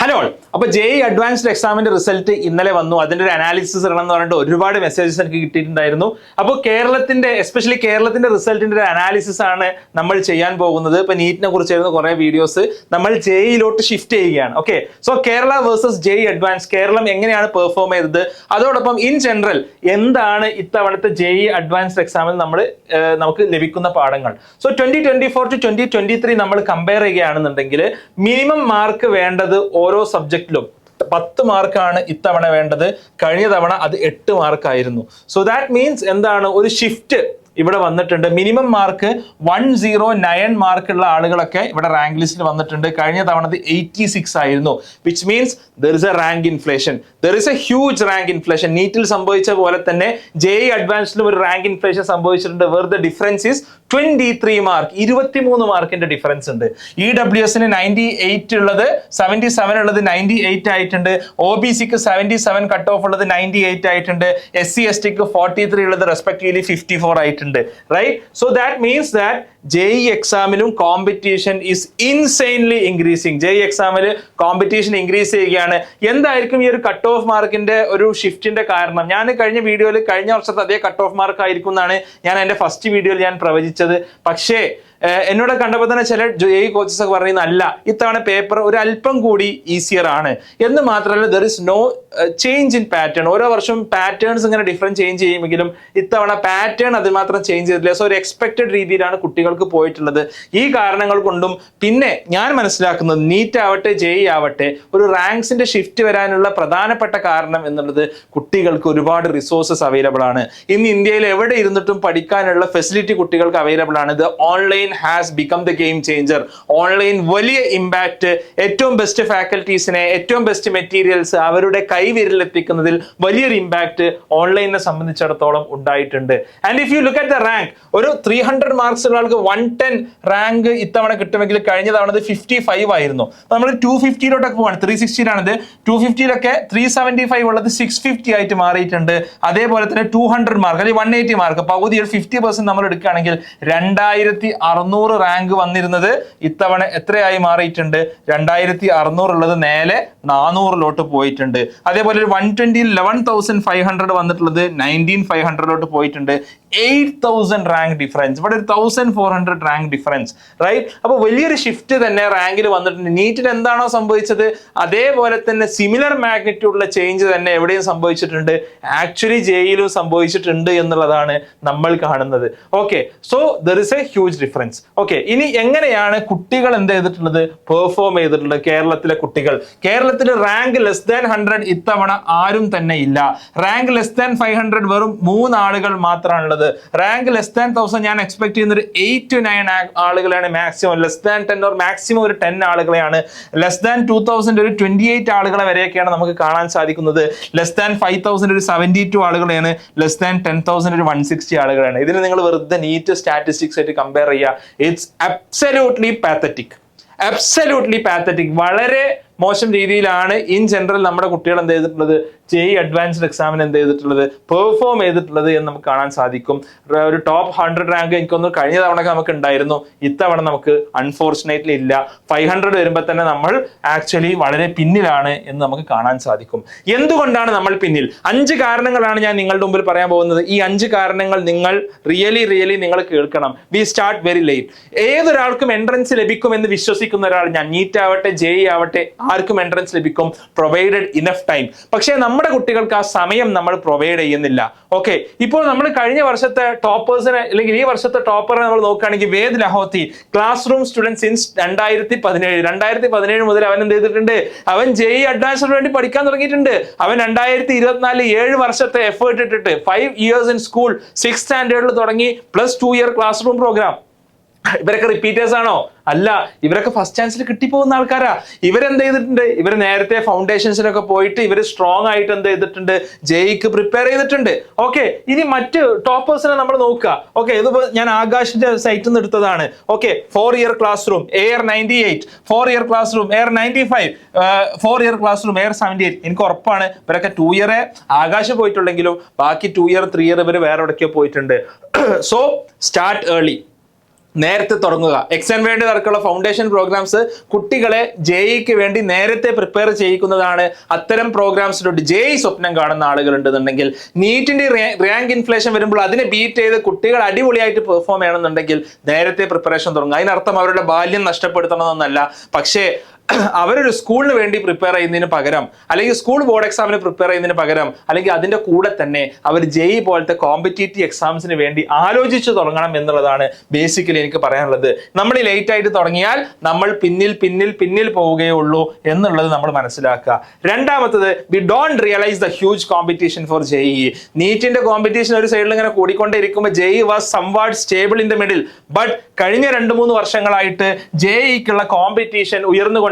Hello അപ്പൊ J advanced എക്സാമിന്റെ result ഇന്നലെ വന്നു. അതിന്റെ ഒരു അനാലിസിസ് ഇടണം എന്ന് പറഞ്ഞിട്ട് ഒരുപാട് മെസ്സേജസ് എനിക്ക് കിട്ടിയിട്ടുണ്ടായിരുന്നു. അപ്പോൾ കേരളത്തിന്റെ എസ്പെഷ്യലി കേരളത്തിന്റെ റിസൾട്ടിന്റെ ഒരു അനാലിസിസ് ആണ് നമ്മൾ ചെയ്യാൻ പോകുന്നത്. ഇപ്പൊ നീറ്റിനെ കുറിച്ചായിരുന്നു കുറെ വീഡിയോസ് നമ്മൾ ജെയിലോട്ട് ഷിഫ്റ്റ് ചെയ്യുകയാണ്. Okay so Kerala versus J advance Keralam എങ്ങനെയാണ് പെർഫോം ചെയ്തത്? അതോടൊപ്പം ഇൻ ജനറൽ എന്താണ് ഇത്തവണത്തെ ജെ അഡ്വാൻസ്ഡ് എക്സാമിൽ നമ്മൾ നമുക്ക് ലഭിക്കുന്ന പാഠങ്ങൾ? So twenty twenty four to twenty twenty three നമ്മൾ കമ്പയർ ചെയ്യുകയാണെന്നുണ്ടെങ്കിൽ മിനിമം മാർക്ക് വേണ്ടത് ഓരോ സബ്ജക്റ്റിലും പത്ത് മാർക്കാണ് ഇത്തവണ വേണ്ടത്. കഴിഞ്ഞ തവണ അത് എട്ട് മാർക്കായിരുന്നു. സോ ദാറ്റ് മീൻസ് എന്താണ്? ഒരു ഷിഫ്റ്റ് ഇവിടെ വന്നിട്ടുണ്ട്. Minimum mark one zero nine മാർക്കുള്ള ആളുകളൊക്കെ ഇവിടെ റാങ്ക് ലിസ്റ്റിൽ വന്നിട്ടുണ്ട്. കഴിഞ്ഞ തവണ എയ്റ്റി സിക്സ് ആയിരുന്നു. Which means there is a rank inflation there is a huge rank inflation നീറ്റിൽ സംഭവിച്ച പോലെ തന്നെ ജെ അഡ്വാൻസിലും ഒരു റാങ്ക് ഇൻഫ്ലേഷൻ സംഭവിച്ചിട്ടുണ്ട്. Where the difference is twenty three mark ഇരുപത്തിമൂന്ന് മാർക്കിന്റെ ഡിഫറൻസ് ഉണ്ട്. ഇ ഡബ്ല്യു എസിന് നയന്റി എയ്റ്റ് ഉള്ളത് സെവന്റി സെവൻ ഉള്ളത് നയന്റി എയ്റ്റ് ആയിട്ടുണ്ട്. ഒ ബി സിക്ക് സെവന്റി സെവൻ കട്ട് ഓഫ് ഉള്ളത് നയന്റി എയ്റ്റ് ആയിട്ടുണ്ട്. എസ് സി എസ് ടിക്ക് ഫോർട്ടി ത്രീ ഉള്ളത് റെസ്പെക്റ്റീവ്ലി ഫിഫ്റ്റി ഫോർ ആയിട്ടുണ്ട്. Right so that means that J E എക്സാമിലും competition is insanely increasing J E എക്സാമിൽ competition increase ചെയ്യുകയാണ്. എന്തായിരിക്കും ഈ ഒരു കട്ട് ഓഫ് മാർക്കിന്റെ ഒരു ഷിഫ്റ്റിന്റെ കാരണം? ഞാൻ കഴിഞ്ഞ വീഡിയോയിൽ കഴിഞ്ഞ വർഷത്തെ അതേ കട്ട് ഓഫ് മാർക്ക് ആയിരിക്കും എന്നാണ് ഞാൻ എന്റെ ഫസ്റ്റ് വീഡിയോയിൽ ഞാൻ പ്രവചിച്ചത്. പക്ഷേ എന്നോട് കണ്ടപ്പോൾ തന്നെ ചില ജെ കോച്ചസ് ഒക്കെ പറയുന്നതല്ല ഇത്തവണ പേപ്പർ ഒരു അല്പം കൂടി ഈസിയർ ആണ്. എന്ന് മാത്രമല്ല there is no change in pattern ഓരോ വർഷവും പാറ്റേൺസ് ഇങ്ങനെ ഡിഫറെന്റ് ചേഞ്ച് ചെയ്യുമെങ്കിലും ഇത്തവണ പാറ്റേൺ അതിൽ മാത്രം ചേഞ്ച് ചെയ്തിട്ടില്ല. സോ ഒരു എക്സ്പെക്റ്റഡ് രീതിയിലാണ് കുട്ടികൾക്ക് പോയിട്ടുള്ളത്. ഈ കാരണങ്ങൾ കൊണ്ടും പിന്നെ ഞാൻ മനസ്സിലാക്കുന്നത് നീറ്റ് ആവട്ടെ ജെ ആവട്ടെ ഒരു റാങ്ക്സിന്റെ ഷിഫ്റ്റ് വരാനുള്ള പ്രധാനപ്പെട്ട കാരണം എന്നുള്ളത് കുട്ടികൾക്ക് ഒരുപാട് റിസോഴ്സസ് അവൈലബിൾ ആണ്. ഇന്ന് ഇന്ത്യയിൽ എവിടെ ഇരുന്നിട്ടും പഠിക്കാനുള്ള ഫെസിലിറ്റി കുട്ടികൾക്ക് അവൈലബിൾ ആണ്. ഇത് online has become the game changer online വലിയ ഇമ്പാക്റ്റ് ഏറ്റവും ബെസ്റ്റ് ഫാക്കൽറ്റീസിനെ ഏറ്റവും ബെസ്റ്റ് മെറ്റീരിയൽസ് അവരുടെ കൈവിരലെത്തിക്കുന്നതിൽ വലിയൊരു ഇമ്പാക്റ്റ് ഓൺലൈനെ സംബന്ധിച്ചിടത്തോളം ഉണ്ടായിട്ടുണ്ട്. And if you look at the rank ഒരു ത്രീ ഹൺഡ്രഡ് മാർക്സ് ആൾക്ക് വൺ ടെൻ റാങ്ക് ഇത്തവണ കിട്ടുമെങ്കിൽ കഴിഞ്ഞ തവണ ഫിഫ്റ്റി ഫൈവ് ആയിരുന്നു. നമ്മൾ ടു ഫിഫ്റ്റിയിലോട്ടൊക്കെ പോവാണ്. ത്രീ സിക്സ്റ്റിയിലാണിത് ടു ഫിഫ്റ്റിയിലൊക്കെ ത്രീ സെവന്റി ഫൈവ് ഉള്ളത് സിക്സ് ഫിഫ്റ്റി ആയിട്ട് മാറിയിട്ടുണ്ട്. അതേപോലെ തന്നെ ടു ഹൺഡ്രഡ് മാർക്ക് അല്ലെങ്കിൽ വൺ എയ്റ്റി മാർക്ക് പകുതി ഒരു ഫിഫ്റ്റി പെർസെന്റ് നമ്മൾ എടുക്കുകയാണെങ്കിൽ രണ്ടായിരത്തി അറുന്നൂറ് റാങ്ക് വന്നിരുന്നത് ഇത്തവണ എത്രയായി മാറിയിട്ടുണ്ട്? രണ്ടായിരത്തി അറുന്നൂറ് ഉള്ളത് നേരെ നാനൂറിലോട്ട് പോയിട്ടുണ്ട്. അതേപോലെ ഒരു one twenty eleven thousand five hundred വന്നിട്ടുള്ളത് നയന്റീൻ ഫൈവ് ഹൺഡ്രഡിലോട്ട് പോയിട്ടുണ്ട്. എയ്റ്റ് തൗസൻഡ് റാങ്ക് ഡിഫറൻസ് ഇവിടെ ഒരു thousand four hundred rank difference right അപ്പോൾ വലിയൊരു ഷിഫ്റ്റ് തന്നെ റാങ്കിൽ വന്നിട്ടുണ്ട്. നീറ്റിന് എന്താണോ സംഭവിച്ചത്? അതേപോലെ തന്നെ സിമിലർ മാഗ്നിറ്റ്യൂഡുള്ള ചേഞ്ച് തന്നെ എവിടെയും സംഭവിച്ചിട്ടുണ്ട്. ആക്ച്വലി ജയിലും സംഭവിച്ചിട്ടുണ്ട് എന്നുള്ളതാണ് നമ്മൾ കാണുന്നത്. Okay so there is a huge difference okay ഇനി എങ്ങനെയാണ് കുട്ടികൾ എന്ത് ചെയ്തിട്ടുള്ളത്? പെർഫോം ചെയ്തിട്ടുള്ളത് കേരളത്തിലെ കുട്ടികൾ. കേരളത്തിൽ റാങ്ക് ലെസ് ദാൻ ഹൺഡ്രഡ് ഇത്തവണ ആരും തന്നെ ഇല്ല. Rank less than five hundred വെറും മൂന്ന് ആളുകൾ മാത്രമാണുള്ളത്. റാങ്ക് ലെസ് ദാൻ തൗസൻഡ് ഞാൻ എക്സ്പെക്ട് ചെയ്യുന്ന ഒരു എയ്റ്റ് ടു നയൻ ആളുകളാണ് maximum less than ten or maximum ഒരു ടെൻ ആളുകളെയാണ്. ലെസ് ദാൻ ടു തൗസൻഡ് ഒരു ട്വന്റി എയ്റ്റ് ആളുകളെ വരെയൊക്കെയാണ് നമുക്ക് കാണാൻ സാധിക്കുന്നത്. ലെസ് ദാൻ ഫൈവ് തൗസൻഡ് ഒരു സെവന്റി ടു ആളുകളെയാണ്. ലെസ് ദാൻ ടെൻ തൗസൻഡ് ഒരു വൺ സിക്സ്റ്റി ആളുകളാണ് ഇതിന് നിങ്ങൾ വെറുതെ നീറ്റ് സ്റ്റാറ്റിസ്റ്റിക്സ് ആയിട്ട് കമ്പയർ ചെയ്യുക. It's absolutely pathetic absolutely pathetic വളരെ മോശം രീതിയിലാണ് ഇൻ ജനറൽ നമ്മുടെ കുട്ടികൾ എന്ത് ചെയ്തിട്ടുള്ളത്? ജെ അഡ്വാൻസ്ഡ് എക്സാമിന് എന്ത് ചെയ്തിട്ടുള്ളത്? പെർഫോം ചെയ്തിട്ടുള്ളത് എന്ന് നമുക്ക് കാണാൻ സാധിക്കും. ഒരു ടോപ്പ് ഹൺഡ്രഡ് റാങ്ക് എനിക്കൊന്ന് കഴിഞ്ഞ തവണ നമുക്ക് ഉണ്ടായിരുന്നു. ഇത്തവണ നമുക്ക് അൺഫോർച്ചുനേറ്റ്ലി ഇല്ല. ഫൈവ് ഹൺഡ്രഡ് വരുമ്പോൾ തന്നെ നമ്മൾ ആക്ച്വലി വളരെ പിന്നിലാണ് എന്ന് നമുക്ക് കാണാൻ സാധിക്കും. എന്തുകൊണ്ടാണ് നമ്മൾ പിന്നിൽ? അഞ്ച് കാരണങ്ങളാണ് ഞാൻ നിങ്ങളുടെ മുമ്പിൽ പറയാൻ പോകുന്നത്. ഈ അഞ്ച് കാരണങ്ങൾ നിങ്ങൾ റിയലി റിയലി നിങ്ങൾ കേൾക്കണം. വി സ്റ്റാർട്ട് വെരി ലേറ്റ് ഏതൊരാൾക്കും എൻട്രൻസ് ലഭിക്കുമെന്ന് വിശ്വസിക്കുന്ന ഒരാൾ ഞാൻ നീറ്റ് ആവട്ടെ ജെ ആവട്ടെ ആർക്കും എൻട്രൻസ് ലഭിക്കും പ്രൊവൈഡഡ് ഇനഫ് ടൈം പക്ഷേ നമ്മുടെ കുട്ടികൾക്ക് ആ സമയം നമ്മൾ പ്രൊവൈഡ് ചെയ്യുന്നില്ല. ഓക്കെ ഇപ്പോൾ നമ്മൾ കഴിഞ്ഞ വർഷത്തെ ടോപ്പേഴ്സിനെ അല്ലെങ്കിൽ ഈ വർഷത്തെ ടോപ്പറെ നമ്മൾ നോക്കുകയാണെങ്കിൽ Ved Lahoti classroom students since രണ്ടായിരത്തി പതിനേഴ് രണ്ടായിരത്തി പതിനേഴ് മുതൽ അവൻ എന്ത് ചെയ്തിട്ടുണ്ട്? അവൻ ജെ ഇ അഡ്വാൻസിന് വേണ്ടി പഠിക്കാൻ തുടങ്ങിയിട്ടുണ്ട്. അവൻ രണ്ടായിരത്തി ഇരുപത്തിനാല് ഏഴ് വർഷത്തെ എഫേർട്ട് ഇട്ടിട്ട് five years in school six സ്റ്റാൻഡേർഡിൽ തുടങ്ങി plus two year classroom programme ഇവരൊക്കെ റിപ്പീറ്റേഴ്സ് ആണോ? അല്ല ഇവരൊക്കെ ഫസ്റ്റ് ചാൻസിൽ കിട്ടിപ്പോകുന്ന ആൾക്കാരാ. ഇവരെന്ത് ചെയ്തിട്ടുണ്ട്? ഇവർ നേരത്തെ ഫൗണ്ടേഷൻസിനൊക്കെ പോയിട്ട് ഇവർ സ്ട്രോങ് ആയിട്ട് എന്ത് ചെയ്തിട്ടുണ്ട്? ജെയ്ക്ക് പ്രിപ്പയർ ചെയ്തിട്ടുണ്ട്. ഓക്കെ ഇനി മറ്റ് ടോപ്പേഴ്സിനെ നമ്മൾ നോക്കുക. ഓക്കെ ഇതിപ്പോ ഞാൻ ആകാശിന്റെ സൈറ്റിൽ നിന്ന് എടുത്തതാണ്. Okay four year classroom AIR ninety eight four year classroom AIR ninety five four year classroom AIR seventy eight എനിക്ക് ഉറപ്പാണ് ഇവരൊക്കെ ടു ഇയറെ ആകാശം പോയിട്ടുണ്ടെങ്കിലും ബാക്കി ടു ഇയർ ത്രീ ഇയർ ഇവർ വേറെ എവിടേക്കോ പോയിട്ടുണ്ട്. സോ സ്റ്റാർട്ട് ഏർലി നേരത്തെ തുടങ്ങുക. എക്സാം വേണ്ടി നടക്കുള്ള ഫൗണ്ടേഷൻ പ്രോഗ്രാംസ് കുട്ടികളെ ജെഇക്ക് വേണ്ടി നേരത്തെ പ്രിപ്പയർ ചെയ്യിക്കുന്നതാണ്. അത്തരം പ്രോഗ്രാംസിലോട്ട് ജെഇ സ്വപ്നം കാണുന്ന ആളുകളുണ്ടെന്നുണ്ടെങ്കിൽ നീറ്റിന്റെ റാങ്ക് ഇൻഫ്ലേഷൻ വരുമ്പോൾ അതിനെ ബീറ്റ് ചെയ്ത് കുട്ടികൾ അടിപൊളിയായിട്ട് പെർഫോം ചെയ്യണമെന്നുണ്ടെങ്കിൽ നേരത്തെ പ്രിപ്പറേഷൻ തുടങ്ങുക. അതിനർത്ഥം അവരുടെ ബാല്യം നഷ്ടപ്പെടുത്തണമെന്നല്ല പക്ഷേ അവരൊരു സ്കൂളിന് വേണ്ടി പ്രിപ്പയർ ചെയ്യുന്നതിന് പകരം അല്ലെങ്കിൽ സ്കൂൾ ബോർഡ് എക്സാമിന് പ്രിപ്പയർ ചെയ്യുന്നതിന് പകരം അല്ലെങ്കിൽ അതിന്റെ കൂടെ തന്നെ അവർ ജെഇ പോലത്തെ കോമ്പറ്റേറ്റീവ് എക്സാംസിന് വേണ്ടി ആലോചിച്ച് തുടങ്ങണം എന്നുള്ളതാണ് ബേസിക്കലി എനിക്ക് പറയാനുള്ളത്. നമ്മൾ ലേറ്റ് ആയിട്ട് തുടങ്ങിയാൽ നമ്മൾ പിന്നിൽ പിന്നിൽ പിന്നിൽ പോവുകയേ ഉള്ളൂ എന്നുള്ളത് നമ്മൾ മനസ്സിലാക്കുക. രണ്ടാമത്തത് we don't realise the huge competition for JEE നീറ്റിന്റെ competition ഒരു സൈഡിൽ ഇങ്ങനെ കൂടിക്കൊണ്ടേ ഇരിക്കുമ്പോൾ JEE was somewhat stable in the middle but കഴിഞ്ഞ രണ്ട് മൂന്ന് വർഷങ്ങളായിട്ട് ജെഇക്കുള്ള കോമ്പറ്റീഷൻ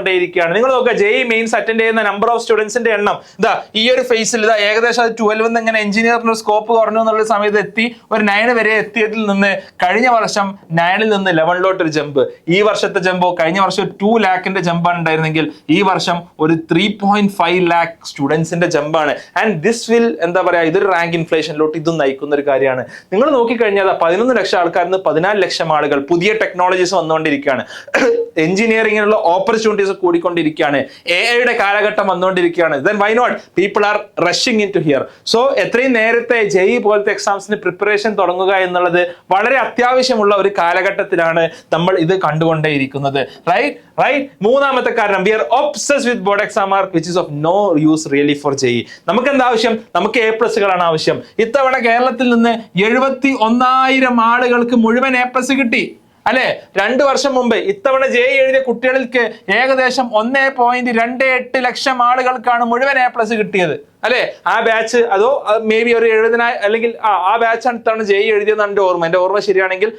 ഉയർന്നുകൊണ്ടേയിരിക്കുകയാണ് നിങ്ങൾ നോക്കുക ജെഇ മെയിൻസ് അറ്റൻഡ് ചെയ്യുന്ന നമ്പർ ഓഫ് സ്റ്റുഡൻസിന്റെ എണ്ണം ഇതാ ഈ ഒരു ഫേസിൽ ഇതാ ഏകദേശം അത് ട്വൽവ് ഇങ്ങനെ എഞ്ചിനീയറിന് സ്കോപ്പ് കുറഞ്ഞു എന്നുള്ള സമയത്ത് എത്തി. ഒരു നയൻ വരെ എത്തിയതിൽ നിന്ന് കഴിഞ്ഞ വർഷം നയനിൽ നിന്ന് ലെവനിലോട്ട് ഒരു ജമ്പ് ഈ വർഷത്തെ ജമ്പോ കഴിഞ്ഞ വർഷം ടു ലാക്കിന്റെ ജമ്പാണ് ഉണ്ടായിരുന്നെങ്കിൽ ഈ വർഷം ഒരു ത്രീ പോയിന്റ് ഫൈവ് ലാക്ക് സ്റ്റുഡൻസിന്റെ ജമ്പാണ് ആൻഡ് ദിസ് വിൽ എന്താ പറയാ ഇതൊരു റാങ്ക് ഇൻഫ്ലേഷനിലോട്ട് ഇതും നയിക്കുന്ന ഒരു കാര്യമാണ്. നിങ്ങൾ നോക്കിക്കഴിഞ്ഞാൽ പതിനൊന്ന് ലക്ഷം ആൾക്കാരിൽ നിന്ന് പതിനാല് ലക്ഷം ആളുകൾ പുതിയ ടെക്നോളജീസ് വന്നുകൊണ്ടിരിക്കുകയാണ്. എഞ്ചിനീയറിംഗിനുള്ള ഓപ്പർച്യൂണിറ്റീസ് കൂടിക്കൊണ്ടിരിക്കുകയാണ്. എ ഐയുടെ കാലഘട്ടം വന്നുകൊണ്ടിരിക്കുകയാണ്. Then why not people are rushing into here so എത്രയും നേരത്തെ ജെഇ പോലത്തെ എക്സാംസിന് പ്രിപ്പറേഷൻ തുടങ്ങുക എന്നുള്ളത് വളരെ അത്യാവശ്യമുള്ള ഒരു കാലഘട്ടത്തിലാണ് നമ്മൾ ഇത് കണ്ടുകൊണ്ടേയിരിക്കുന്നത്. റൈറ്റ് റൈറ്റ് മൂന്നാമത്തെ കാരണം we are obsess with board exam mark which is of no use really for JEE നമുക്ക് എന്താ ആവശ്യം? നമുക്ക് എ പ്ലസുകളാണ് ആവശ്യം. ഇത്തവണ കേരളത്തിൽ നിന്ന് എഴുപത്തി ഒന്നായിരം ആളുകൾക്ക് മുഴുവൻ എ പ്ലസ് കിട്ടി. അല്ലെ? രണ്ടു വർഷം മുമ്പ് ഇത്തവണ ജെ എഴുതിയ കുട്ടികൾക്ക് ഏകദേശം ഒന്നേ പോയിന്റ് രണ്ട് എട്ട് ലക്ഷം ആളുകൾക്കാണ് മുഴുവൻ എ പ്ലസ് കിട്ടിയത്. അല്ലെ? ആ ബാച്ച് അതോ മേ ബി ഒരു എഴുപതിനായി അല്ലെങ്കിൽ ആ ആ ബാച്ചാണ് ഇത്തവണ ജെ എഴുതിയതെന്ന് എന്റെ ഓർമ്മ. എന്റെ ഓർമ്മ ശരിയാണെങ്കിൽ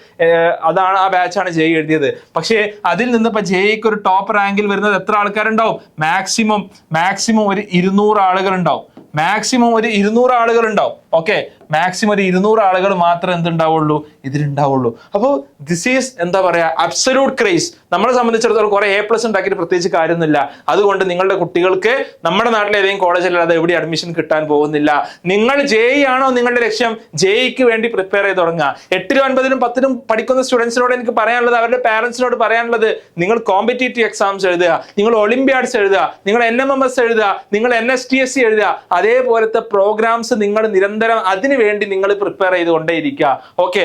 അതാണ് ആ ബാച്ചാണ് ജെ എഴുതിയത്. പക്ഷേ അതിൽ നിന്ന് ഇപ്പൊ ജെയ്ക്ക് ഒരു ടോപ്പ് റാങ്കിൽ വരുന്നത് എത്ര ആൾക്കാരുണ്ടാവും? മാക്സിമം മാക്സിമം ഒരു ഇരുന്നൂറ് ആളുകൾ ഉണ്ടാവും മാക്സിമം ഒരു ഇരുന്നൂറ് ആളുകൾ ഉണ്ടാവും ഓക്കെ മാക്സിമം ഒരു ഇരുന്നൂറ് ആളുകൾ മാത്രമേ എന്തുണ്ടാവുള്ളൂ? ഇതിലുണ്ടാവുള്ളൂ. അപ്പോൾ ദിസ് ഈസ് എന്താ പറയാ? അബ്സല്യൂട്ട് ക്രേസ് നമ്മളെ സംബന്ധിച്ചിടത്തോളം കുറെ എ പ്ലസ് ഉണ്ടാക്കിയിട്ട് പ്രത്യേകിച്ച് കാര്യമൊന്നുമില്ല. അതുകൊണ്ട് നിങ്ങളുടെ കുട്ടികൾക്ക് നമ്മുടെ നാട്ടിലെ ഏതെങ്കിലും കോളേജിലല്ലാതെ എവിടെ അഡ്മിഷൻ കിട്ടാൻ പോകുന്നില്ല. നിങ്ങൾ ജെ ആണോ നിങ്ങളുടെ ലക്ഷ്യം? ജെയ്ക്ക് വേണ്ടി പ്രിപ്പയർ ചെയ്ത് തുടങ്ങുക. എട്ടിലും ഒൻപതിലും പത്തിലും പഠിക്കുന്ന സ്റ്റുഡൻസിനോട് എനിക്ക് പറയാനുള്ളത് അവരുടെ പാരന്റ്സിനോട് പറയാനുള്ളത് നിങ്ങൾ കോമ്പറ്റേറ്റീവ് എക്സാംസ് എഴുതുക നിങ്ങൾ ഒളിമ്പ്യാഡ്സ് എഴുതുക നിങ്ങൾ എൻ എം എം എസ് എഴുതുക നിങ്ങൾ N S T S C എഴുതുക അതേപോലത്തെ പ്രോഗ്രാംസ് നിങ്ങൾ നിരന്തരം അതിനു വേണ്ടി നിങ്ങൾ പ്രിപ്പയർ ചെയ്തുകൊണ്ടേയിരിക്കുക ഓക്കെ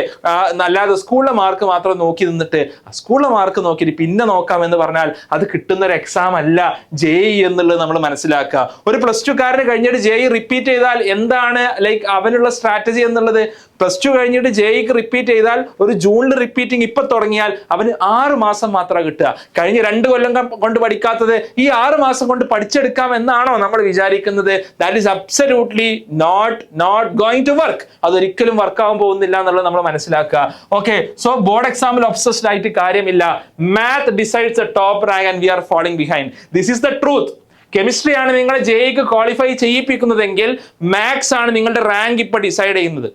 അല്ലാതെ സ്കൂളിലെ മാർക്ക് മാത്രം നോക്കി നിന്നിട്ട് സ്കൂളിലെ മാർക്ക് നോക്കിയിട്ട് പിന്നെ നോക്കാം എന്ന് പറഞ്ഞാൽ അത് കിട്ടുന്ന ഒരു എക്സാം അല്ല. ജെ എന്നുള്ളത് നമ്മൾ മനസ്സിലാക്കുക. ഒരു പ്ലസ് ടു കാരന് കഴിഞ്ഞിട്ട് ജെ റിപ്പീറ്റ് ചെയ്താൽ എന്താണ് ലൈക്ക് അവനുള്ള സ്ട്രാറ്റജി എന്നുള്ളത്? പ്ലസ് ടു കഴിഞ്ഞിട്ട് ജെഇക്ക് റിപ്പീറ്റ് ചെയ്താൽ ഒരു ജൂണിൽ റിപ്പീറ്റിംഗ് ഇപ്പൊ തുടങ്ങിയാൽ അവന് ആറ് മാസം മാത്രമാണ് കിട്ടുക. കഴിഞ്ഞ രണ്ട് കൊല്ലം കൊണ്ട് പഠിക്കാത്തത് ഈ ആറ് മാസം കൊണ്ട് പഠിച്ചെടുക്കാം എന്നാണോ നമ്മൾ വിചാരിക്കുന്നത്? That is absolutely not not going to work അതൊരിക്കലും വർക്ക് ആവാൻ പോകുന്നില്ല എന്നുള്ളത് നമ്മൾ മനസ്സിലാക്കുക. ഓക്കെ സോ ബോർഡ് എക്സാമിൽ ഒബ്സസ്ഡ് ആയിട്ട് കാര്യമില്ല. Math decides top rank and we are following behind this is the truth chemistry ആണ് നിങ്ങളെ ജെഇക്ക് ക്വാളിഫൈ ചെയ്യിപ്പിക്കുന്നതെങ്കിൽ മാത്സ് ആണ് നിങ്ങളുടെ റാങ്ക് ഇപ്പൊ ഡിസൈഡ് ചെയ്യുന്നത്.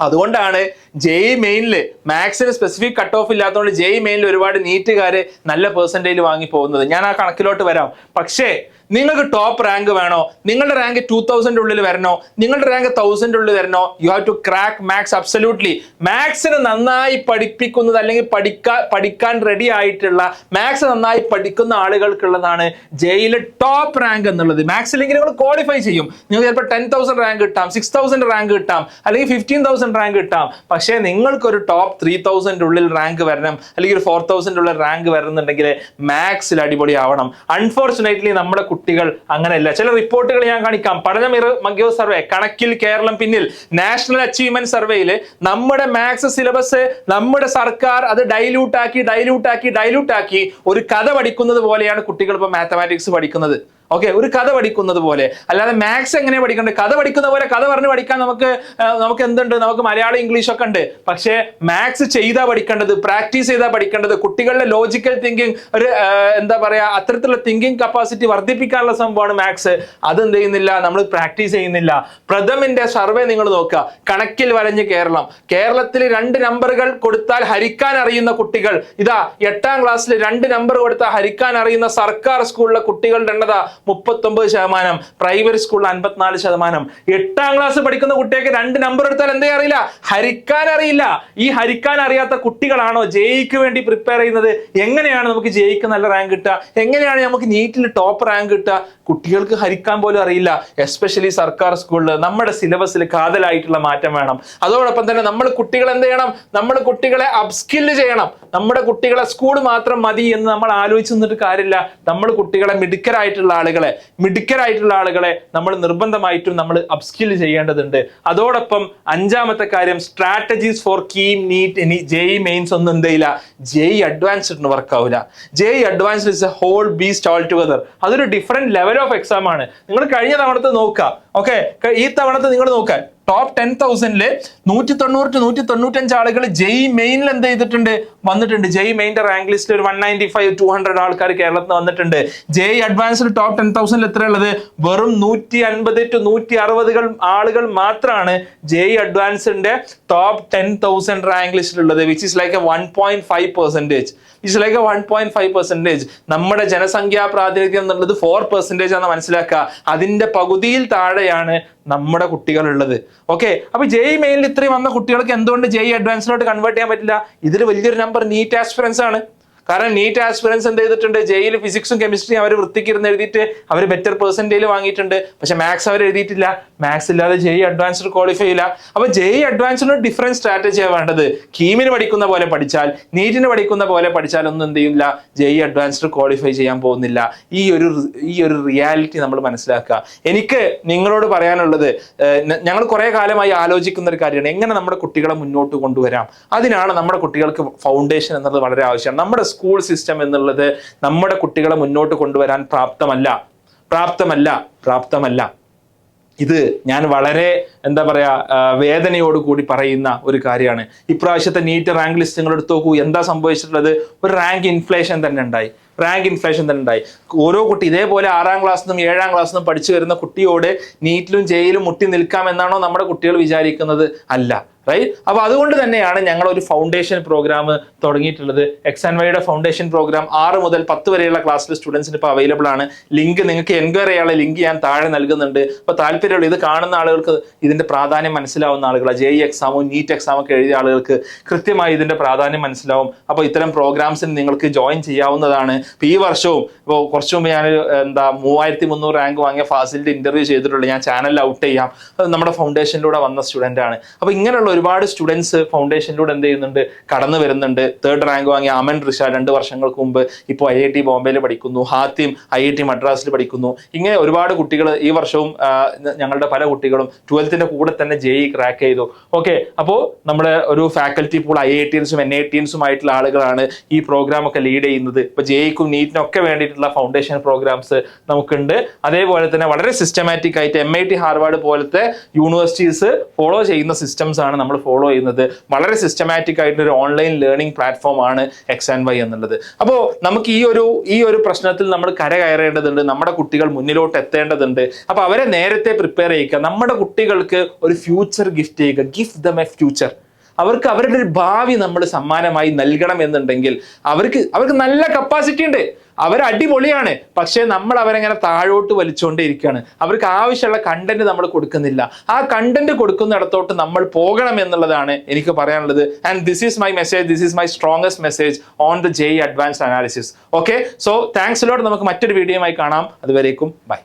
അതുകൊണ്ടാണ് ജെയ് മെയിനിൽ മാത്സിന് സ്പെസിഫിക് കട്ട് ഓഫ് ഇല്ലാത്തതുകൊണ്ട് ജെയ് മെയിനിൽ ഒരുപാട് നീറ്റുകാർ നല്ല പെർസെന്റേജ് വാങ്ങി പോകുന്നത്. ഞാൻ ആ കണക്കിലോട്ട് വരാം. പക്ഷേ നിങ്ങൾക്ക് ടോപ്പ് റാങ്ക് വേണോ? നിങ്ങളുടെ റാങ്ക് ടൂ തൗസൻഡ് ഉള്ളിൽ വരണോ? നിങ്ങളുടെ റാങ്ക് തൗസൻഡ് ഉള്ളിൽ വരണോ? You have to crack maths absolutely മാത്സിന് നന്നായി പഠിപ്പിക്കുന്നത് അല്ലെങ്കിൽ പഠിക്കാൻ പഠിക്കാൻ റെഡി ആയിട്ടുള്ള മാത്സ് നന്നായി പഠിക്കുന്ന ആളുകൾക്കുള്ളതാണ് ജയിലെ ടോപ്പ് റാങ്ക് എന്നുള്ളത്. മാത്സ് ഇല്ലെങ്കിൽ നിങ്ങൾ ക്വാളിഫൈ ചെയ്യും. നിങ്ങൾക്ക് ചിലപ്പോൾ ടെൻ തൗസൻഡ് റാങ്ക് കിട്ടാം സിക്സ് തൗസൻഡ് റാങ്ക് കിട്ടാം അല്ലെങ്കിൽ ഫിഫ്റ്റീൻ തൗസൻഡ് റാങ്ക് കിട്ടാം. പക്ഷേ നിങ്ങൾക്കൊരു ടോപ്പ് ത്രീ തൗസൻഡ് ഉള്ളിൽ റാങ്ക് വരണം അല്ലെങ്കിൽ ഒരു ഫോർ തൗസൻഡ് ഉള്ളിൽ റാങ്ക് വരണമെന്നുണ്ടെങ്കിൽ മാത്സിൽ അടിപൊളി ആവണം അൺഫോർച്ചുനേറ്റ്ലി നമ്മുടെ കുട്ടികൾ അങ്ങനെയല്ല. ചില റിപ്പോർട്ടുകൾ ഞാൻ കാണിക്കാം. പഠനമിറ മഗ്യോ സർവേ കണക്കിൽ കേരളം പിന്നിൽ. നാഷണൽ അച്ചീവ്മെന്റ് സർവേയിൽ നമ്മുടെ മാത്സ് സിലബസ് നമ്മുടെ സർക്കാർ അത് ഡൈല്യൂട്ട് ആക്കി ഡൈല്യൂട്ട് ആക്കി ഡൈല്യൂട്ട് ആക്കി ഒരു കഥ പഠിക്കുന്നത് പോലെയാണ് കുട്ടികൾ ഇപ്പൊ മാത്തമാറ്റിക്സ് പഠിക്കുന്നത്. ഓക്കെ ഒരു കഥ പഠിക്കുന്നത് പോലെ. അല്ലാതെ മാത്സ് എങ്ങനെ പഠിക്കണ്ട കഥ പഠിക്കുന്ന പോലെ കഥ പറഞ്ഞ് പഠിക്കാൻ നമുക്ക് നമുക്ക് എന്തുണ്ട്? നമുക്ക് മലയാളം ഇംഗ്ലീഷ് ഒക്കെ ഉണ്ട്. പക്ഷേ മാത്സ് ചെയ്താ പഠിക്കേണ്ടത് പ്രാക്ടീസ് ചെയ്താൽ പഠിക്കേണ്ടത് കുട്ടികളുടെ ലോജിക്കൽ തിങ്കിങ് ഒരു എന്താ പറയാ അത്തരത്തിലുള്ള തിങ്കിങ് കപ്പാസിറ്റി വർദ്ധിപ്പിക്കാനുള്ള സംഭവമാണ് മാത്സ് അത് എന്ത് ചെയ്യുന്നില്ല? നമ്മൾ പ്രാക്ടീസ് ചെയ്യുന്നില്ല. പ്രഥമിന്റെ സർവേ നിങ്ങൾ നോക്കുക. കണക്കിൽ വരഞ്ഞ് കേരളം. കേരളത്തിൽ രണ്ട് നമ്പറുകൾ കൊടുത്താൽ ഹരിക്കാൻ അറിയുന്ന കുട്ടികൾ. ഇതാ എട്ടാം ക്ലാസ്സിൽ രണ്ട് നമ്പർ കൊടുത്താൽ ഹരിക്കാൻ അറിയുന്ന സർക്കാർ സ്കൂളിലെ കുട്ടികളുടെ എണ്ണത. മുപ്പത്തൊമ്പത് ശതമാനം. പ്രൈമറി സ്കൂളിൽ അൻപത്തിനാല് ശതമാനം. എട്ടാം ക്ലാസ് പഠിക്കുന്ന കുട്ടിയൊക്കെ രണ്ട് നമ്പർ എടുത്താൽ എന്തേ അറിയില്ല? ഹരിക്കാൻ അറിയില്ല. ഈ ഹരിക്കാൻ അറിയാത്ത കുട്ടികളാണോ ജെയ്ക്ക് വേണ്ടി പ്രിപ്പയർ ചെയ്യുന്നത്? എങ്ങനെയാണ് നമുക്ക് ജെയ്ക്ക് നല്ല റാങ്ക് കിട്ടുക? എങ്ങനെയാണ് നമുക്ക് നീറ്റിൽ ടോപ്പ് റാങ്ക് കിട്ടുക? കുട്ടികൾക്ക് ഹരിക്കാൻ പോലും അറിയില്ല. എസ്പെഷ്യലി സർക്കാർ സ്കൂളിൽ നമ്മുടെ സിലബസിൽ കാതലായിട്ടുള്ള മാറ്റം വേണം. അതോടൊപ്പം തന്നെ നമ്മൾ കുട്ടികൾ എന്ത് ചെയ്യണം? നമ്മൾ കുട്ടികളെ അപ്സ്കില്ല് ചെയ്യണം. നമ്മുടെ കുട്ടികളെ സ്കൂൾ മാത്രം മതി എന്ന് നമ്മൾ ആലോചിച്ച് നിന്നിട്ട് കാര്യമില്ല. നമ്മൾ കുട്ടികളെ മിടുക്കരായിട്ടുള്ള ആളുകളെ മിടുക്കരായിട്ടുള്ള ആളുകളെ നമ്മൾ നിർബന്ധമായിട്ടും നമ്മൾ അപ്സ്കിൽ ചെയ്യേണ്ടതുണ്ട്. അതോടൊപ്പം അഞ്ചാമത്തെ കാര്യം സ്ട്രാറ്റജീസ് ഫോർ കീം നീറ്റ് ഇനി ജെയ് മെയിൻസ് ഒന്നും എന്തെയില്ല ജെയ് അഡ്വാൻസ്ഡ് വർക്ക് ആവില്ല JEE advanced is a whole beast altogether അതൊരു ഡിഫറെന്റ് ലെവൽ ഓഫ് എക്സാം ആണ്. നിങ്ങൾ കഴിഞ്ഞ തവണത്തെ നോക്കുക. ഓക്കെ ഈ തവണത്തെ നിങ്ങൾ നോക്കുക. ടോപ്പ് ടെൻ തൗസൻഡിൽ നൂറ്റി തൊണ്ണൂറ് ടു നൂറ്റി തൊണ്ണൂറ്റഞ്ച് ആളുകൾ ജെയ് മെയിനിൽ എന്ത് ചെയ്തിട്ടുണ്ട് വന്നിട്ടുണ്ട്. ജെയ് മെയിന്റെ റാങ്ക് ലിസ്റ്റിൽ ഒരു one ninety five two hundred ആൾക്കാർ കേരളത്തിൽ വന്നിട്ടുണ്ട്. ജെയ് അഡ്വാൻസ്ഡ് ടോപ്പ് ടെൻ തൗസൻഡിൽ എത്രയുള്ളത്? വെറും നൂറ്റി അൻപത് ടു നൂറ്റി അറുപതുകൾ ആളുകൾ മാത്രമാണ് ജെയ് അഡ്വാൻസിന്റെ top ten thousand rank ലിസ്റ്റിലുള്ളത് which is like a one point five percentage is like a one point five percentage നമ്മുടെ ജനസംഖ്യാ പ്രാതിനിധ്യം എന്നുള്ളത് ഫോർ പെർസെന്റേജ് ആണെന്ന് മനസ്സിലാക്കുക. അതിന്റെ പകുതിയിൽ താഴെയാണ് നമ്മുടെ കുട്ടികളുള്ളത്. ഓക്കെ അപ്പൊ ജെയ് മെയിനിൽ ഇത്രയും വന്ന കുട്ടികൾക്ക് എന്തുകൊണ്ട് ജെയ് അഡ്വാൻസിലോട്ട് കൺവേർട്ട് ചെയ്യാൻ പറ്റില്ല? ഇതിൽ വലിയൊരു നമ്പർ നീറ്റ് ആസ്പിറൻസ് ആണ്. കാരണം നീറ്റ് ആസ്പിറൻസ് എന്ത് ചെയ്തിട്ടുണ്ട്? ജയിൽ ഫിസിക്സും കെമിസ്ട്രിയും അവർ വൃത്തിക്കിരുന്ന് എഴുതിയിട്ട് അവർ ബെറ്റർ പെർസെന്റേജ് വാങ്ങിയിട്ടുണ്ട്. പക്ഷെ മാത്സ് അവർ എഴുതിയിട്ടില്ല. മാത്സ് ഇല്ലാതെ ജെയ് അഡ്വാൻസ്ഡ് ക്വാളിഫൈ ഇല്ല അപ്പൊ ജെയ് അഡ്വാൻസ്ഡ് ഡിഫറന്റ് സ്ട്രാറ്റജിയാണ് വേണ്ടത്. കീമിന് പഠിക്കുന്ന പോലെ പഠിച്ചാൽ നീറ്റിന് പഠിക്കുന്ന പോലെ പഠിച്ചാൽ ഒന്നും എന്ത് ചെയ്യില്ല. ജെയ് അഡ്വാൻസ്ഡ് ക്വാളിഫൈ ചെയ്യാൻ പോകുന്നില്ല. ഈ ഒരു ഈ ഒരു റിയാലിറ്റി നമ്മൾ മനസ്സിലാക്കുക. എനിക്ക് നിങ്ങളോട് പറയാനുള്ളത് ഞങ്ങൾ കുറെ കാലമായി ആലോചിക്കുന്ന ഒരു കാര്യമാണ്. എങ്ങനെ നമ്മുടെ കുട്ടികളെ മുന്നോട്ട് കൊണ്ടുവരാം? അതിനാണ് നമ്മുടെ കുട്ടികൾക്ക് ഫൗണ്ടേഷൻ എന്നുള്ളത് വളരെ ആവശ്യമാണ്. നമ്മുടെ സ്കൂൾ സിസ്റ്റം എന്നുള്ളത് നമ്മുടെ കുട്ടികളെ മുന്നോട്ട് കൊണ്ടുവരാൻ പ്രാപ്തമല്ല. പ്രാപ്തമല്ല പ്രാപ്തമല്ല. ഇത് ഞാൻ വളരെ എന്താ പറയാ വേദനയോടുകൂടി കൂടി പറയുന്ന ഒരു കാര്യമാണ്. ഇപ്രാവശ്യത്തെ നീറ്റ് റാങ്ക് ലിസ്റ്റ് നിങ്ങൾ എടുത്തു നോക്കൂ എന്താ സംഭവിച്ചിട്ടുള്ളത്? ഒരു റാങ്ക് ഇൻഫ്ലേഷൻ തന്നെ ഉണ്ടായി. റാങ്ക് ഇൻഫ്ലേഷൻ തന്നെ ഉണ്ടായി. ഓരോ കുട്ടി ഇതേപോലെ ആറാം ക്ലാസ് നിന്നും ഏഴാം ക്ലാസ് നിന്നും പഠിച്ചു വരുന്ന കുട്ടിയോട് നീറ്റിലും ജയിലും മുട്ടി നിൽക്കാം എന്നാണോ നമ്മുടെ കുട്ടികൾ വിചാരിക്കുന്നത്? അല്ല. റൈറ്റ് അപ്പൊ അതുകൊണ്ട് തന്നെയാണ് ഞങ്ങൾ ഒരു ഫൗണ്ടേഷൻ പ്രോഗ്രാം തുടങ്ങിയിട്ടുള്ളത് എക്സ് ആൻഡ് വൈയുടെ ഫൗണ്ടേഷൻ പ്രോഗ്രാം ആറ് മുതൽ പത്ത് വരെയുള്ള ക്ലാസ്സിൽ സ്റ്റുഡൻസിന് ഇപ്പോൾ അവൈലബിൾ ആണ്. ലിങ്ക് നിങ്ങൾക്ക് എൻക്വയറി ചെയ്യാനുള്ള ലിങ്ക് ഞാൻ താഴെ നൽകുന്നുണ്ട്. അപ്പോൾ താല്പര്യമുള്ള ഇത് കാണുന്ന ആളുകൾക്ക് ഇതിന്റെ പ്രാധാന്യം മനസ്സിലാവുന്ന ആളുകൾ ജെ ഇ എക്സാമോ നീറ്റ് എക്സാമോ ഒക്കെ എഴുതിയ ആളുകൾക്ക് കൃത്യമായി ഇതിന്റെ പ്രാധാന്യം മനസ്സിലാവും. അപ്പോൾ ഇത്തരം പ്രോഗ്രാംസിന് നിങ്ങൾക്ക് ജോയിൻ ചെയ്യാവുന്നതാണ്. ഇപ്പോൾ ഈ വർഷവും ഇപ്പോൾ കുറച്ച് മുമ്പ് ഞാൻ എന്താ മൂവായിരത്തി മുന്നൂറ് റാങ്ക് വാങ്ങിയ ഫാസിലിറ്റി ഇന്റർവ്യൂ ചെയ്തിട്ടുള്ളത് ഞാൻ ചാനലിൽ ഔട്ട് ചെയ്യാം. നമ്മുടെ ഫൗണ്ടേഷനിലൂടെ വന്ന സ്റ്റുഡന്റ് ആണ്. അപ്പോൾ ഇങ്ങനെയുള്ള ഒരുപാട് സ്റ്റുഡൻസ് ഫൗണ്ടേഷനിലൂടെ എന്ത് ചെയ്യുന്നുണ്ട്? കടന്നു വരുന്നുണ്ട്. തേർഡ് റാങ്ക് വാങ്ങിയ അമൻ റിഷ രണ്ട് വർഷങ്ങൾക്ക് മുമ്പ് ഇപ്പോൾ ഐ ഐ ടി ബോംബെയിൽ പഠിക്കുന്നു. ഹാത്തിം ഐ ഐ ടി മദ്രാസിൽ പഠിക്കുന്നു. ഇങ്ങനെ ഒരുപാട് കുട്ടികൾ ഈ വർഷവും ഞങ്ങളുടെ പല കുട്ടികളും ട്വൽത്തിന്റെ കൂടെ തന്നെ ജെ ഇ ക്രാക്ക് ചെയ്തു. ഓക്കെ അപ്പോൾ നമ്മുടെ ഒരു ഫാക്കൽറ്റി പൂൾ ഐ ഐ ടിൻസും എൻ ഐ ടിൻസും ആയിട്ടുള്ള ആളുകളാണ് ഈ പ്രോഗ്രാം ഒക്കെ ലീഡ് ചെയ്യുന്നത്. ഇപ്പൊ ജെഇക്കും നീറ്റിനും ഒക്കെ വേണ്ടിയിട്ടുള്ള ഫൗണ്ടേഷൻ പ്രോഗ്രാംസ് നമുക്കുണ്ട്. അതേപോലെ തന്നെ വളരെ സിസ്റ്റമാറ്റിക് ആയിട്ട് എം ഐ ടി ഹാർവാർഡ് പോലത്തെ യൂണിവേഴ്സിറ്റീസ് ഫോളോ ചെയ്യുന്ന സിസ്റ്റംസ് ആണ് നമ്മൾ ഫോളോ ചെയ്യുന്നത് വളരെ സിസ്റ്റമാറ്റിക് ആയിട്ട് ഒരു ഓൺലൈൻ ലേണിംഗ് പ്ലാറ്റ്ഫോം ആണ് എക്സ് ആൻഡ് വൈ എന്നുള്ളത്. അപ്പോൾ നമുക്ക് ഈ ഒരു ഈ ഒരു പ്രശ്നത്തിൽ നമ്മൾ കര കയറേണ്ടതുണ്ട് നമ്മുടെ കുട്ടികൾ മുന്നിലോട്ട് എത്തേണ്ടതുണ്ട്. അപ്പോൾ അവരെ നേരത്തെ പ്രിപ്പയർ ചെയ്യുക. നമ്മുടെ കുട്ടികൾക്ക് ഒരു ഫ്യൂച്ചർ ഗിഫ്റ്റ് ചെയ്യുക. ഗിഫ്റ്റ് ദം എ ഫ്യൂച്ചർ അവർക്ക് അവരുടെ ഒരു ഭാവി നമ്മൾ സമ്മാനമായി നൽകണം എന്നുണ്ടെങ്കിൽ അവർക്ക് അവർക്ക് നല്ല കപ്പാസിറ്റി ഉണ്ട്. അവർ അടിപൊളിയാണ്. പക്ഷേ നമ്മൾ അവരെങ്ങനെ താഴോട്ട് വലിച്ചുകൊണ്ടേ ഇരിക്കുകയാണ് അവർക്ക് ആവശ്യമുള്ള കണ്ടന്റ് നമ്മൾ കൊടുക്കുന്നില്ല. ആ കണ്ടന്റ് കൊടുക്കുന്നിടത്തോട്ട് നമ്മൾ പോകണം എന്നുള്ളതാണ് എനിക്ക് പറയാനുള്ളത്. And this is my message this is my strongest message on the J advance analysis okay so thanks lot നമുക്ക് മറ്റൊരു വീഡിയോയുമായി കാണാം. അതുവരേക്കും ബൈ